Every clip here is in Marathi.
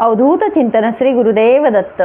अवधूत चिंतन श्री गुरुदेव दत्त.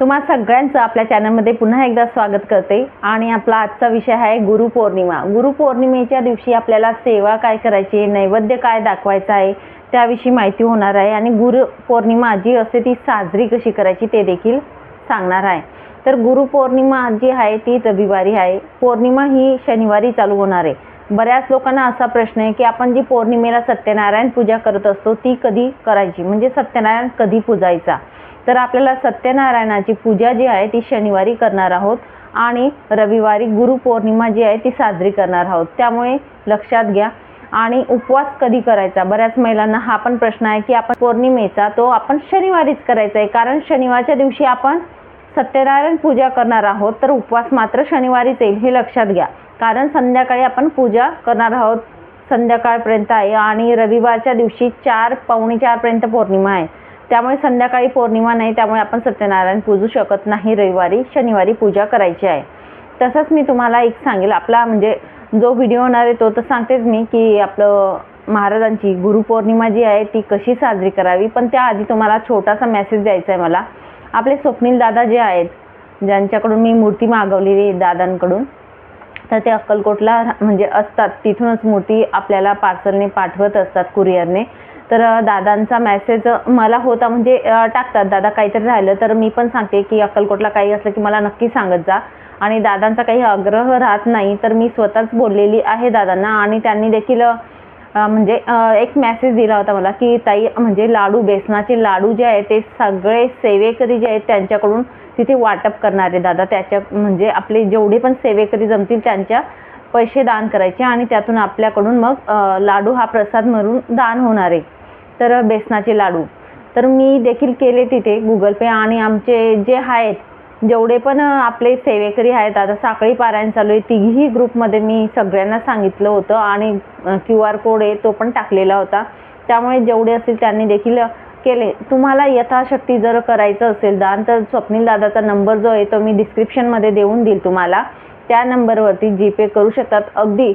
तुम्हा सगळ्यांचं आपल्या चॅनलमध्ये पुन्हा एकदा स्वागत करते. आणि आपला आजचा विषय आहे गुरुपौर्णिमा गुरुपौर्णिमेच्या दिवशी आपल्याला सेवा काय करायची आहे नैवेद्य काय दाखवायचं आहे त्याविषयी माहिती होणार आहे. आणि गुरुपौर्णिमा जी असते ती साजरी कशी करायची ते देखील सांगणार आहे. तर गुरुपौर्णिमा जी आहे ती रविवारी आहे. पौर्णिमा ही शनिवारी चालू होणार आहे. बऱ्याच लोकांना असा प्रश्न आहे की आपण जी पौर्णिमेला सत्यनारायण पूजा करत असतो ती कधी करायची? म्हणजे सत्यनारायण कधी पूजायचा? तर आपल्याला सत्यनारायणाची पूजा जी आहे ती शनिवारी करणार आहोत आणि रविवारी गुरुपौर्णिमा जी आहे ती साजरी करणार आहोत. त्यामुळे लक्षात घ्या. आणि उपवास कधी करायचा? बऱ्याच महिलांना हा पण प्रश्न आहे की आपण पौर्णिमेचा तो आपण शनिवारीच करायचा आहे. कारण शनिवारच्या दिवशी आपण सत्यनारायण पूजा करणार आहोत तर उपवास मात्र शनिवारीच येईल हे लक्षात घ्या. कारण संध्याकाळी आपण पूजा करणार आहोत. संध्याकाळपर्यंत आहे आणि रविवारच्या दिवशी चार पावणे चारपर्यंत पौर्णिमा आहे. त्यामुळे संध्याकाळी पौर्णिमा नाही त्यामुळे आपण सत्यनारायण पूजू शकत नाही रविवारी शनिवारी पूजा करायची आहे. तसंच मी तुम्हाला एक सांगेल आपला म्हणजे जो व्हिडिओ होणार आहे तो तर सांगतेच मी की आपलं महाराजांची गुरुपौर्णिमा जी आहे ती कशी साजरी करावी. पण त्याआधी तुम्हाला छोटासा मेसेज द्यायचा आहे मला. आपले स्वप्नील दादा जे आहेत ज्यांच्याकडून मी मूर्ती मागवलेली दादांकडून तर ते अक्कलकोटला म्हणजे असतात. तिथूनच मूर्ती आपल्याला पार्सलने पाठवत असतात कुरिअरने तर दादांचा मॅसेज मला होता म्हणजे टाकतात. दादा काहीतरी राहिलं तर मी पण सांगते की अक्कलकोटला काही असलं की मला नक्की सांगत जा. आणि दादांचा काही आग्रह राहत नाही तर मी स्वतःच बोललेली आहे दादांना. आणि त्यांनी देखील म्हणजे एक मेसेज दिला होता मला की ताई म्हणजे लाडू बेसनाचे लाडू जे आहे ते सगळे सेवेकरी जे आहेत त्यांच्याकडून तिथे वाटप करणारे दादा. त्याच्या म्हणजे आपले जेवढे पण सेवेकरी जमतील त्यांच्या पैसे दान करायचे आणि त्यातून आपल्याकडून मग लाडू हा प्रसाद म्हणून दान होणार आहे. तर बेसनाचे लाडू. तर मी देखील केले तिथे गुगल पे आणि आमचे जे आहेत जेवढे पण आपले सेवेकरी आहेत आता साखळी पारायण चालू आहे तिघीही ग्रुपमध्ये मी सगळ्यांना सांगितलं होतं आणि क्यू आर कोड आहे तो पण टाकलेला होता. त्यामुळे जेवढे असतील त्यांनी देखील केले. तुम्हाला यथाशक्ती जर करायचं असेल दान तर स्वप्नील दादाचा नंबर जो आहे तो मी डिस्क्रिप्शनमध्ये देऊन देईल तुम्हाला. त्या नंबरवरती जीपे करू शकतात. अगदी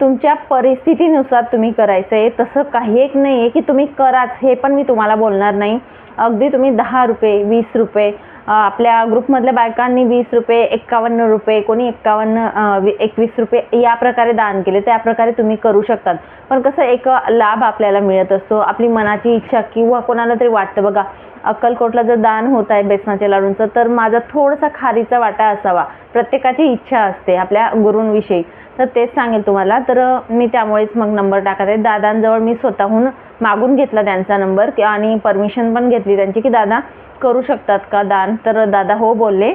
तुमच्या परिस्थितीनुसार तुम्ही करायचं आहे तसं काही एक नाही आहे की तुम्ही कराच हे पण मी तुम्हाला बोलणार नाही. अगदी तुम्ही दहा रुपये वीस रुपये आपल्या ग्रुपमधल्या बायकांनी वीस रुपये एक्कावन्न रुपये कोणी एक्कावन्न वी- एकवीस रुपये या प्रकारे दान केले. त्या प्रकारे तुम्ही करू शकतात. पण कसं एक लाभ आपल्याला मिळत असतो. आपली मनाची इच्छा किंवा कोणाला तरी वाटतं बघा अक्कलकोटला जर दान होत आहे बेसनाच्या लाडूंचं तर माझा थोडासा खारीचा वाटा असावा. प्रत्येकाची इच्छा असते आपल्या गुरूंविषयी. तर तेच सांगेल तुम्हाला. तर मी त्यामुळेच मग नंबर टाकत आहे. दादांजवळ मी स्वतःहून मागून घेतला त्यांचा नंबर की आणि परमिशन पण घेतली त्यांची की दादा करू शकतात का? दान? तर दादा हो बोलले.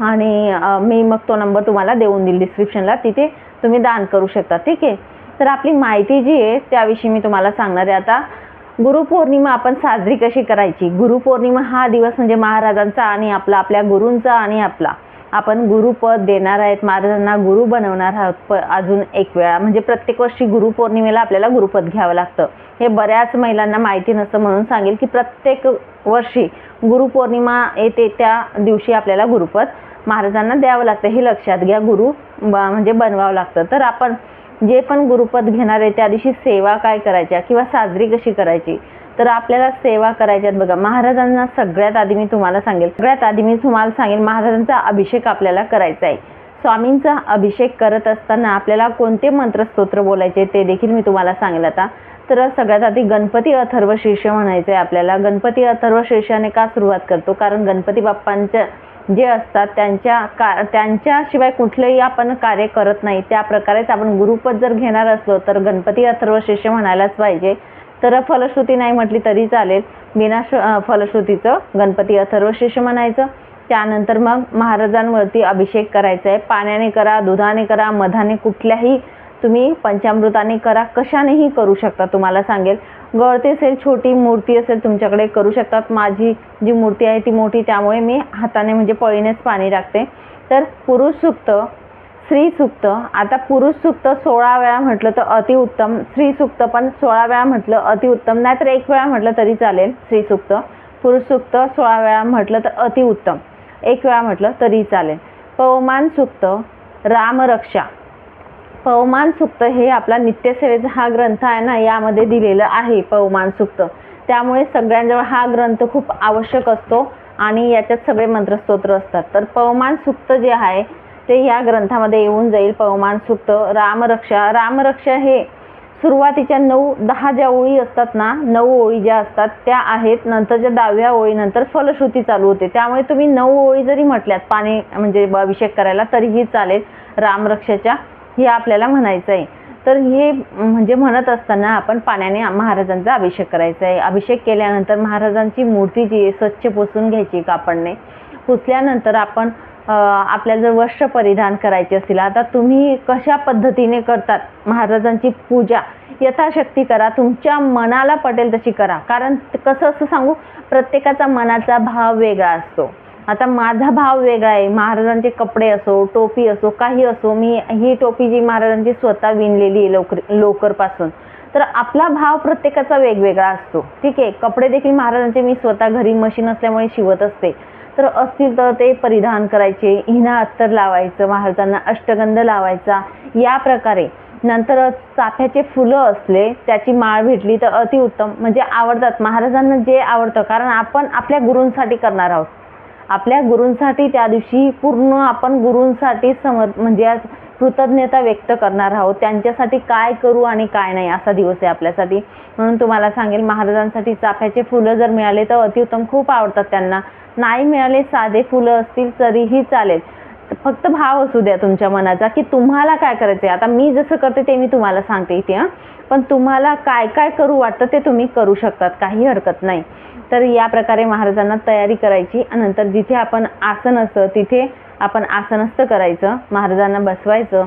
आणि मी मग तो नंबर तुम्हाला देऊन देईल डिस्क्रिप्शनला तिथे तुम्ही दान करू शकता. ठीक आहे? तर आपली माहिती जी आहे त्याविषयी मी तुम्हाला सांगणार आहे. आता गुरुपौर्णिमा आपण साजरी कशी करायची? गुरुपौर्णिमा हा दिवस म्हणजे महाराजांचा आणि आपला आपल्या गुरूंचा आणि आपला. आपण गुरुपद देणार आहेत महाराजांना गुरु बनवणार आहोत प अजून एक वेळा. म्हणजे प्रत्येक वर्षी गुरुपौर्णिमेला आपल्याला गुरुपद घ्यावं लागतं. हे बऱ्याच महिलांना माहिती नसतं म्हणून सांगेल की प्रत्येक वर्षी गुरुपौर्णिमा येते त्या दिवशी आपल्याला गुरुपद महाराजांना द्यावं लागतं. हे लक्षात घ्या गुरु ब म्हणजे बनवावं लागतं. तर आपण जे पण गुरुपद घेणार आहे त्या दिवशी सेवा काय करायच्या किंवा साजरी कशी करायची? तर आपल्याला सेवा करायच्यात बघा. महाराजांना सगळ्यात आधी मी तुम्हाला सांगेल. सगळ्यात आधी मी तुम्हाला सांगेल महाराजांचा अभिषेक आपल्याला करायचा आहे. स्वामींचा अभिषेक करत असताना आपल्याला कोणते मंत्रस्तोत्र बोलायचे ते देखील मी तुम्हाला सांगेल आता. तर सगळ्यात आधी गणपती अथर्व शीर्ष म्हणायचं आहे आपल्याला. गणपती अथर्व शीर्षाने का सुरुवात करतो? कारण गणपती बाप्पांच्या जे असतात त्यांच्या का त्यांच्याशिवाय कुठलंही आपण कार्य करत नाही. त्या प्रकारेच आपण गुरुपद जर घेणार असलो तर गणपती अथर्व शीर्ष म्हणायलाच पाहिजे. तर फलश्रुती नाही म्हटली तरी चालेल. बिना श फलश्रुतीचं गणपती अथर्व म्हणायचं. त्यानंतर मग महाराजांवरती अभिषेक करायचा आहे. पाण्याने करा दुधाने करा मधाने कुठल्याही तुम्ही पंचामृताने करा कशानेही करू शकता तुम्हाला सांगेल. गळती असेल छोटी मूर्ती असेल तुमच्याकडे करू शकतात. माझी जी मूर्ती आहे ती मोठी त्यामुळे मी हाताने म्हणजे पळीनेच पाणी टाकते. तर पुरुष सुक्त स्त्री सुक्त. आता पुरुष सुक्त सोळा वेळा म्हटलं तर अतिउत्तम स्त्री सुक्त पण सोळा वेळा म्हटलं अतिउत्तम नाहीतर एक वेळा म्हटलं तरी चालेल स्त्री सुक्त. पुरुष सुक्त सोळा वेळा म्हटलं तर अतिउत्तम एक वेळा म्हटलं तरी चालेल. पवमान सुक्त रामरक्षा पवमान सुक्त हे आपला नित्यसेवेचा हा ग्रंथ आहे ना यामध्ये दिलेलं आहे पवमान सुक्त. त्यामुळे सगळ्यांजवळ हा ग्रंथ खूप आवश्यक असतो आणि याच्यात सगळे मंत्रस्तोत्र असतात. तर पवमान सुक्त जे आहे ते या ग्रंथामध्ये येऊन जाईल पवमान सुक्त रामरक्षा. रामरक्षा हे सुरुवातीच्या नऊ दहा ज्या ओळी असतात ना नऊ ओळी ज्या असतात त्या आहेत. नंतरच्या दहाव्या ओळीनंतर फलश्रुती चालू होते. त्यामुळे तुम्ही नऊ ओळी जरी म्हटल्यात पाणी म्हणजे अभिषेक करायला तरीही चालेल. रामरक्षाच्या हे आपल्याला म्हणायचं आहे. तर हे म्हणजे म्हणत असताना आपण पाण्याने महाराजांचा अभिषेक करायचा आहे. अभिषेक केल्यानंतर महाराजांची मूर्ती जी आहे स्वच्छ पुसून घ्यायची कापडने पुसल्यानंतर आपण आपल्याला जर वस्त्र परिधान करायचे असतील. आता तुम्ही कशा पद्धतीने करतात महाराजांची पूजा? यथाशक्ती करा. तुमच्या मनाला पटेल तशी करा. कारण कसं असं सांगू? प्रत्येकाचा मनाचा भाव वेगळा असतो. आता माझा भाव वेगळा आहे. महाराजांचे कपडे असो टोपी असो काही असो मी ही टोपी जी महाराजांची स्वतः विणलेली आहे लोकर लोकरपासून तर आपला भाव प्रत्येकाचा वेगवेगळा असतो. ठीक आहे. कपडे देखील महाराजांचे मी स्वतः घरी मशीन असल्यामुळे शिवत असते. तर असतील तर ते परिधान करायचे. हिना अत्तर लावायचं महाराजांना अष्टगंध लावायचा. या प्रकारे नंतर चाफ्याचे फुलं असले त्याची माळ भेटली तर अतिउत्तम म्हणजे आवडतात. महाराजांना जे आवडतं. कारण आपण आपल्या गुरूंसाठी करणार आहोत. आपल्या गुरूंसाठी त्या दिवशी पूर्ण आपण गुरूंसाठी समर्प म्हणजे कृतज्ञता व्यक्त करणार आहोत. त्यांच्यासाठी काय करू आणि काय नाही असा दिवस आहे आपल्यासाठी. म्हणून तुम्हाला सांगेल महाराजांसाठी चाफ्याचे फुलं जर मिळाले तर अतिउत्तम खूप आवडतात त्यांना. नाही मिळाले साधे फुलं असतील तरीही चालेल. फक्त भाव असू द्या तुमच्या मनाचा की तुम्हाला काय करायचं आहे आता मी जसं करते ते मी तुम्हाला सांगते इथे हां. पण तुम्हाला काय काय करू वाटतं ते तुम्ही करू शकतात. काही हरकत नाही. तर या प्रकारे महाराजांना तयारी करायची. नंतर जिथे आपण आसन असतं तिथे आपण आसनस्थ करायचं महाराजांना बसवायचं.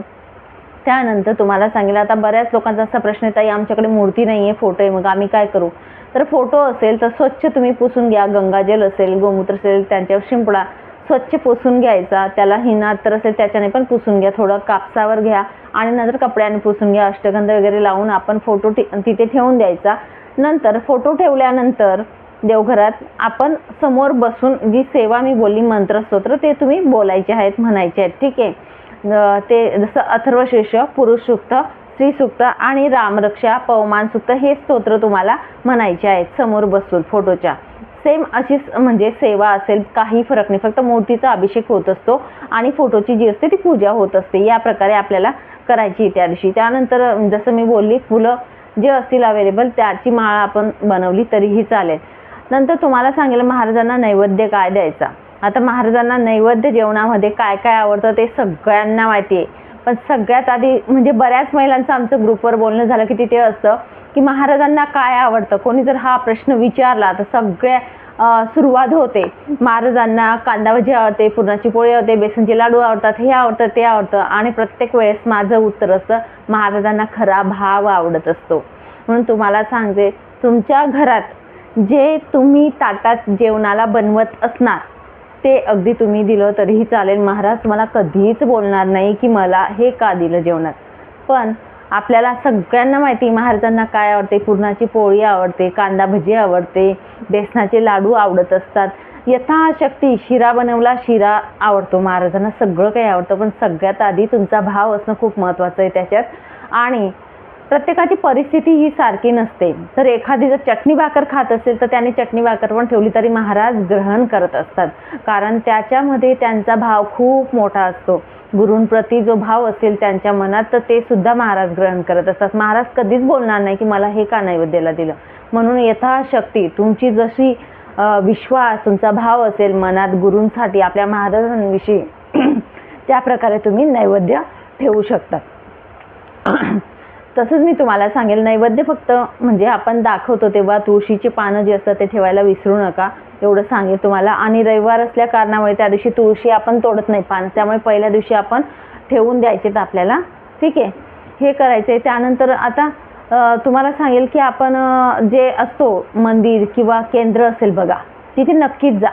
त्यानंतर तुम्हाला सांगितलं आता बऱ्याच लोकांचा असा प्रश्न येत आहे आमच्याकडे मूर्ती नाही आहे फोटो आहे मग आम्ही काय करू? तर फोटो असेल तर स्वच्छ तुम्ही पुसून घ्या गंगाजल असेल गोमूत्र असेल त्यांच्यावर शिंपडा स्वच्छ पुसून घ्यायचा त्याला हिनात्र असेल त्याच्याने पण पुसून घ्या थोडं कापसावर घ्या आणि नंतर कपड्याने पुसून घ्या अष्टगंध वगैरे लावून आपण फोटो तिथे ठेवून द्यायचा. नंतर फोटो ठेवल्यानंतर देवघरात आपण समोर बसून जी सेवा मी बोलली मंत्रस्तोत्र ते तुम्ही बोलायचे आहेत म्हणायचे आहेत. ठीक आहे? ते जसं अथर्वशीर्ष पुरुष स्त्रीसुक्त स्त्री आणि रामरक्षा पवमानसुक्त हे स्तोत्र तुम्हाला म्हणायचे आहेत समोर बसून फोटोच्या. सेम अशीच म्हणजे सेवा असेल काही फरक नाही. फक्त मूर्तीचा अभिषेक होत असतो आणि फोटोची जी असते ती पूजा होत असते. या प्रकारे आपल्याला करायची आहे त्या दिवशी. त्यानंतर जसं मी बोलली फुलं जे असतील अवेलेबल त्याची माळ आपण बनवली तरीही चालेल. नंतर तुम्हाला सांगेल महाराजांना नैवेद्य काय द्यायचा? आता महाराजांना नैवेद्य जेवणामध्ये काय काय आवडतं ते सगळ्यांना माहिती आहे. पण सगळ्यात आधी म्हणजे बऱ्याच महिलांचं आमचं ग्रुपवर बोलणं झालं की तिथे असतं की महाराजांना काय आवडतं? कोणी जर हा प्रश्न विचारला तर सगळ्या सुरुवात होते. महाराजांना कांदा भजी आवडते पुरणाची पोळी आवडते बेसनचे लाडू आवडतात हे आवडतं ते आवडतं. आणि प्रत्येक वेळेस माझं उत्तर असतं महाराजांना खरा भाव आवडत असतो. म्हणून तुम्हाला सांगते तुमच्या घरात जे तुम्ही ताटात जेवणाला बनवत असणार ते अगदी तुम्ही दिलं तरीही चालेल. महाराज मला कधीच बोलणार नाही की मला हे का दिलं जेवणात. पण आपल्याला सगळ्यांना माहिती महाराजांना काय आवडते? पुरणाची पोळी आवडते कांदा भजी आवडते बेसनाचे लाडू आवडत असतात. यथाशक्ती शिरा बनवला शिरा आवडतो. महाराजांना सगळं काही आवडतं पण सगळ्यात आधी तुमचा भाव असणं खूप महत्त्वाचं आहे त्याच्यात. आणि प्रत्येकाची परिस्थिती ही सारखी नसते. तर एखादी जर चटणी भाकर खात असेल तर त्याने चटणी भाकर पण ठेवली तरी महाराज ग्रहण करत असतात. कारण त्याच्यामध्ये त्यांचा भाव खूप मोठा असतो. गुरूंप्रती जो भाव असेल त्यांच्या मनात तर ते सुद्धा महाराज ग्रहण करत असतात. महाराज कधीच बोलणार नाही की मला हे का नैवेद्याला दिलं. म्हणून यथाशक्ती तुमची जशी विश्वास तुमचा भाव असेल मनात गुरूंसाठी आपल्या महाराजांविषयी त्या प्रकारे तुम्ही नैवेद्य ठेवू शकता. तसंच मी तुम्हाला सांगेल नैवेद्य फक्त म्हणजे आपण दाखवतो तेव्हा तुळशीची पानं जी असतात ते ठेवायला विसरू नका एवढं सांगेल तुम्हाला. आणि रविवार असल्या कारणामुळे त्या दिवशी तुळशी आपण तोडत नाही पान त्यामुळे पहिल्या दिवशी आपण ठेवून द्यायचेत आपल्याला. ठीक आहे? हे करायचं आहे त्यानंतर आता तुम्हाला सांगेल की आपण जे असतो मंदिर किंवा केंद्र असेल बघा तिथे नक्कीच जा.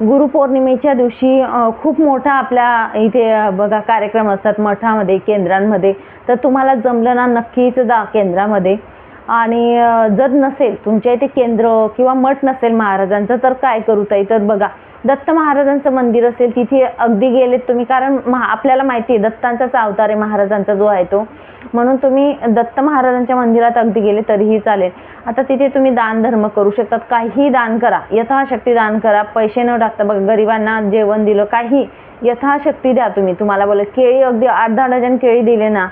गुरुपौर्णिमेच्या दिवशी खूप मोठा आपल्या इथे बघा कार्यक्रम असतात मठामध्ये केंद्रांमध्ये. तर तुम्हाला जमलं ना नक्कीच जा केंद्रामध्ये. आणि जर नसेल तुमच्या इथे केंद्र किंवा मठ नसेल महाराजांचं तर काय करू ताई? तर बघा दत्त महाराजांचं मंदिर असेल तिथे अगदी गेलेत तुम्ही. कारण महा आपल्याला माहिती आहे दत्तांचाच अवतार आहे महाराजांचा जो आहे तो. म्हणून तुम्ही दत्त महाराजांच्या मंदिरात अगदी गेले तरीही चालेल. आता तिथे तुम्ही दान धर्म करू शकतात. काहीही दान करा. यथाशक्ती दान करा. पैसे न टाकता बघा गरिबांना जेवण दिलं काही यथाशक्ती द्या तुम्ही. तुम्हाला बोला केळी अगदी आठ दहा डझन केळी दिले ना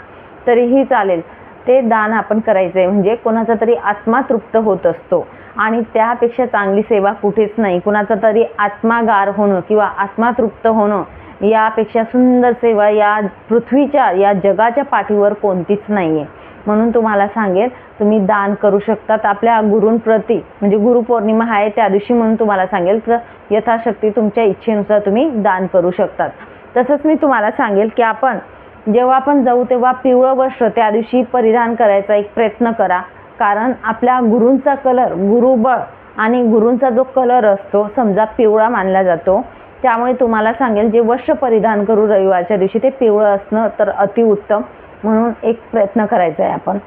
तरीही चालेल. ते दान आपण करायचं आहे म्हणजे कोणाचा तरी आत्मा तृप्त होत असतो. आणि त्यापेक्षा चांगली सेवा कुठेच नाही. कुणाचा तरी आत्मा गार होणं किंवा आत्मा तृप्त होणं यापेक्षा सुंदर सेवा या पृथ्वीच्या या जगाच्या पाठीवर कोणतीच नाही आहे म्हणून तुम्हाला सांगेल तुम्ही दान करू शकतात आपल्या गुरूंप्रती म्हणजे गुरुपौर्णिमा आहे त्या दिवशी म्हणून तुम्हाला सांगेल तर यथाशक्ती तुमच्या इच्छेनुसार तुम्ही दान करू शकतात. तसंच मी तुम्हाला सांगेल की आपण जेव्हा आपण जाऊ तेव्हा पिवळं वस्त्र त्या दिवशी परिधान करायचा एक प्रयत्न करा. कारण आपल्या गुरूंचा कलर गुरुबळ आणि गुरूंचा जो कलर असतो समजा पिवळा मानला जातो त्यामुळे तुम्हाला सांगेल जे वस्त्र परिधान करू रविवारच्या दिवशी ते पिवळं असणं तर अतिउत्तम म्हणून एक प्रयत्न करायचा आहे आपण.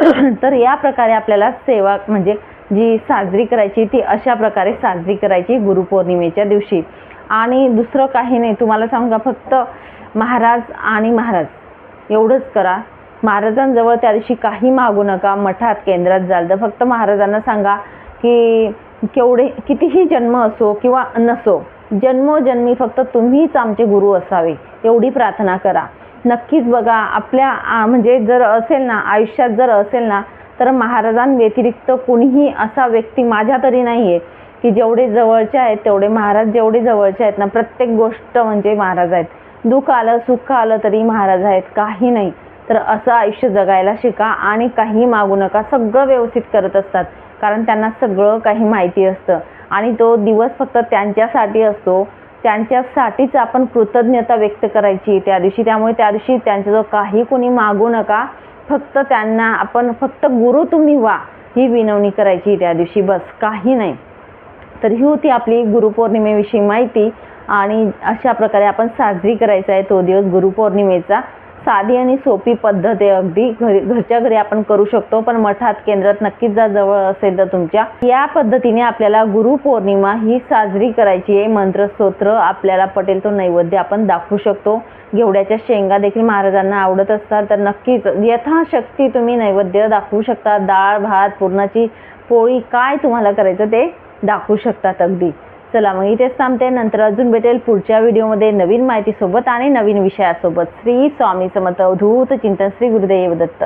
तर या प्रकारे आपल्याला सेवा म्हणजे जी साजरी करायची ती अशा प्रकारे साजरी करायची गुरुपौर्णिमेच्या दिवशी. आणि दुसरं काही नाही तुम्हाला सांगा फक्त महाराज आणि महाराज एवढंच करा. महाराजांजवळ त्या दिवशी काही मागू नका मठात केंद्रात जाल तर फक्त महाराजांना सांगा की केवढे कितीही जन्म असो किंवा नसो जन्मोजन्मी फक्त तुम्हीच आमचे गुरु असावे एवढी प्रार्थना करा. नक्कीच बघा आपल्या म्हणजे जर असेल ना आयुष्यात जर असेल ना तर महाराजांव्यतिरिक्त कुणीही असा व्यक्ती माझ्या तरी नाही आहे की जेवढे जवळचे आहेत तेवढे महाराज जेवढे जवळचे आहेत ना प्रत्येक गोष्ट म्हणजे महाराज आहेत. दुःख आलं सुख आलं तरी महाराज आहेत काही नाही. तर असं आयुष्य जगायला शिका आणि काही मागू नका सगळं व्यवस्थित करत असतात कारण त्यांना सगळं काही माहिती असतं. आणि तो दिवस फक्त त्यांच्यासाठी असतो. त्यांच्यासाठीच आपण कृतज्ञता व्यक्त करायची त्या दिवशी. त्यामुळे त्या दिवशी त्यांच्याजवळ काही कोणी मागू नका. फक्त त्यांना आपण फक्त गुरु तुम्ही व्हा ही विनवणी करायची त्या दिवशी. बस काही नाही. तर ही होती आपली गुरुपौर्णिमेविषयी माहिती. आणि अशा प्रकारे आपण साजरी करायचा आहे तो दिवस गुरुपौर्णिमेचा. साधी आणि सोपी पद्धत आहे अगदी. घरी घरच्या घरी आपण करू शकतो पण मठात केंद्रात नक्कीच जर जवळ असेल तर तुमच्या. या पद्धतीने आपल्याला गुरुपौर्णिमा ही साजरी करायची आहे. मंत्रस्तोत्र आपल्याला पटेल तो नैवेद्य आपण दाखवू शकतो. घेवड्याच्या शेंगा देखील महाराजांना आवडत असतात तर नक्कीच यथाशक्ती तुम्ही नैवेद्य दाखवू शकता. डाळ भात पुरणाची पोळी काय तुम्हाला करायचं ते दाखवू शकतात अगदी. चला मग इथेच थांबते. नंतर अजून भेटेल पुढच्या व्हिडिओमध्ये नवीन माहितीसोबत आणि नवीन विषयासोबत. श्री स्वामी समर्थ अवधूत चिंतन श्री गुरुदेव दत्त.